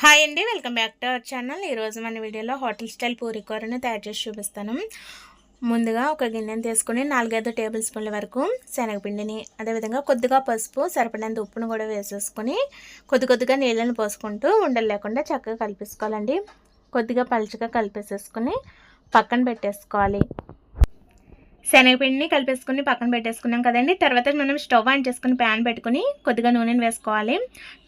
Hi అండి welcome back to our channel ఈరోజు మన వీడియోలో హోటల్ స్టైల్ పూరి కూరను తయారు చేసి చూపిస్తాను. ముందుగా ఒక గిన్నెను తీసుకుని నాలుగైదు టేబుల్ స్పూన్ల వరకు శనగపిండిని అదేవిధంగా కొద్దిగా పసుపు సరిపడినంత ఉప్పును కూడా వేసేసుకొని కొద్ది కొద్దిగా నీళ్ళని పోసుకుంటూ ఉండలు లేకుండా చక్కగా కలిపేసుకోవాలండి. కొద్దిగా పలుచగా కలిపేసేసుకొని పక్కన పెట్టేసుకోవాలి. శనగపిండిని కలిపేసుకుని పక్కన పెట్టేసుకున్నాం కదండి. తర్వాత మనం స్టవ్ ఆన్ చేసుకుని ప్యాన్ పెట్టుకుని కొద్దిగా నూనెని వేసుకోవాలి.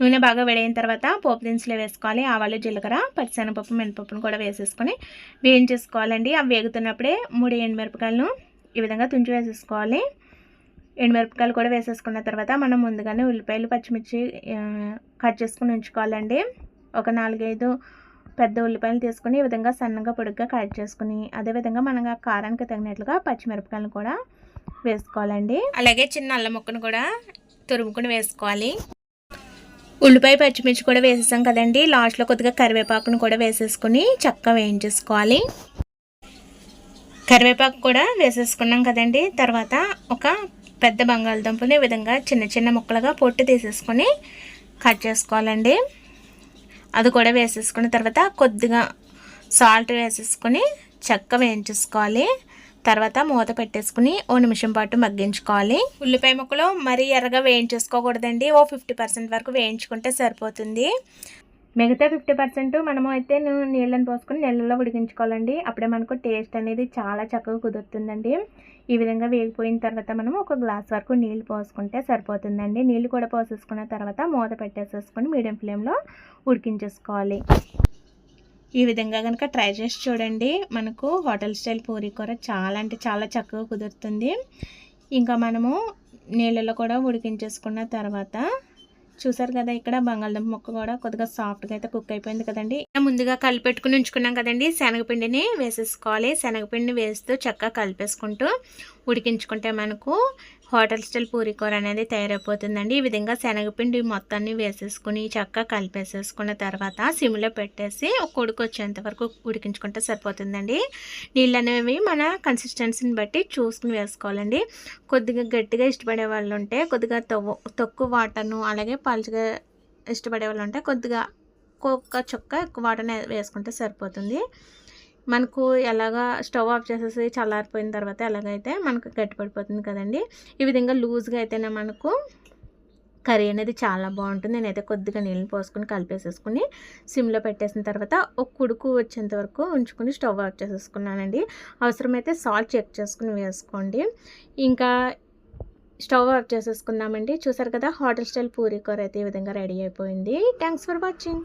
నూనె బాగా వేడైన తర్వాత పోపు దినుసులు వేసుకోవాలి. ఆవాలు జీలకర్ర పచ్చిశనగపప్పు మినపప్పును కూడా వేసేసుకొని వేయించేసుకోవాలండి. అవి వేగుతున్నప్పుడే మూడు ఎండుమిరపకాయలను ఈ విధంగా తుంచి వేసేసుకోవాలి. ఎండుమిరపకాయలు కూడా వేసేసుకున్న తర్వాత మనం ముందుగానే ఉల్లిపాయలు పచ్చిమిర్చి కట్ చేసుకుని ఉంచుకోవాలండి. ఒక నాలుగైదు పెద్ద ఉల్లిపాయలు తీసుకుని ఈ విధంగా సన్నగా పొడుగ్గా కట్ చేసుకుని అదేవిధంగా మనం కారానికి తగినట్లుగా పచ్చిమిరపకాయలు కూడా వేసుకోవాలండి. అలాగే చిన్న అల్లం ముక్కను కూడా తురుముకుని వేసుకోవాలి. ఉల్లిపాయ పచ్చిమిర్చి కూడా వేసేసాం కదండి. లాస్ట్లో కొద్దిగా కరివేపాకును కూడా వేసేసుకుని చక్కగా వేయించేసుకోవాలి. కరివేపాకు కూడా వేసేసుకున్నాం కదండి. తర్వాత ఒక పెద్ద బంగాళదుంపని ఈ విధంగా చిన్న చిన్న ముక్కలుగా పొట్టు తీసేసుకొని కట్ చేసుకోవాలండి. అది కూడా వేసేసుకున్న తర్వాత కొద్దిగా సాల్ట్ వేసేసుకొని చక్క వేయించేసుకోవాలి. తర్వాత మూత పెట్టేసుకుని ఓ నిమిషం పాటు మగ్గించుకోవాలి. ఉల్లిపాయ ముక్కలు మరీ ఎర్రగా వేయించేసుకోకూడదండి. ఓ ఫిఫ్టీ పర్సెంట్ వరకు వేయించుకుంటే సరిపోతుంది. మిగతా ఫిఫ్టీ పర్సెంట్ మనము అయితే నీళ్ళని పోసుకొని నీళ్ళలో ఉడికించుకోవాలండి అప్పుడే మనకు టేస్ట్ అనేది చాలా చక్కగా కుదురుతుందండి. ఈ విధంగా వేగిపోయిన తర్వాత మనం ఒక గ్లాస్ వరకు నీళ్ళు పోసుకుంటే సరిపోతుందండి. నీళ్ళు కూడా పోసేసుకున్న తర్వాత మూత పెట్టేసేసుకొని మీడియం ఫ్లేమ్లో ఉడికించేసుకోవాలి. ఈ విధంగా కనుక ట్రై చేసి చూడండి. మనకు హోటల్ స్టైల్ పూరీ కూర చాలా అంటే చాలా చక్కగా కుదురుతుంది. ఇంకా మనము నీళ్ళలో కూడా ఉడికించేసుకున్న తర్వాత చూసారు కదా ఇక్కడ బంగాళదుంప ముక్క కూడా కొద్దిగా సాఫ్ట్గా అయితే కుక్ అయిపోయింది కదండి. ముందుగా కలిపెట్టుకుని ఉంచుకున్నాం కదండి శనగపిండిని వేసేసుకోవాలి. శనగపిండిని వేస్తూ చక్కగా కలిపేసుకుంటూ ఉడికించుకుంటే మనకు హోటల్ స్టైల్ పూరీ కూర అనేది తయారైపోతుందండి. ఈ విధంగా శనగపిండి మొత్తాన్ని వేసేసుకుని చక్కగా కలిపేసేసుకున్న తర్వాత సిమ్లో పెట్టేసి ఒక ఉడికి వచ్చేంత వరకు ఉడికించుకుంటే సరిపోతుందండి. నీళ్ళు అనేవి మన కన్సిస్టెన్సీని బట్టి చూసుకుని వేసుకోవాలండి. కొద్దిగా గట్టిగా ఇష్టపడే వాళ్ళు ఉంటే కొద్దిగా తక్కువ వాటర్ను అలాగే పలుచగా ఇష్టపడే వాళ్ళు ఉంటే కొద్దిగా ఒక్క చొక్క ఎక్కువ వాటర్ని వేసుకుంటే సరిపోతుంది. మనకు ఎలాగా స్టవ్ ఆఫ్ చేసేసి చల్లారిపోయిన తర్వాత ఎలాగైతే మనకు గట్టిపడిపోతుంది కదండి ఈ విధంగా లూజ్గా అయితేనే మనకు కర్రీ అనేది చాలా బాగుంటుంది. నేనైతే కొద్దిగా నీళ్ళని పోసుకొని కలిపేసేసుకుని సిమ్లో పెట్టేసిన తర్వాత ఒక కుడుకు వచ్చేంత వరకు ఉంచుకొని స్టవ్ ఆఫ్ చేసేసుకున్నానండి. అవసరమైతే సాల్ట్ చెక్ చేసుకుని వేసుకోండి. ఇంకా స్టవ్ ఆఫ్ చేసేసుకున్నామండి. చూసారు కదా హోటల్ స్టైల్ పూరీ కూర అయితే ఈ విధంగా రెడీ అయిపోయింది. Thanks for watching.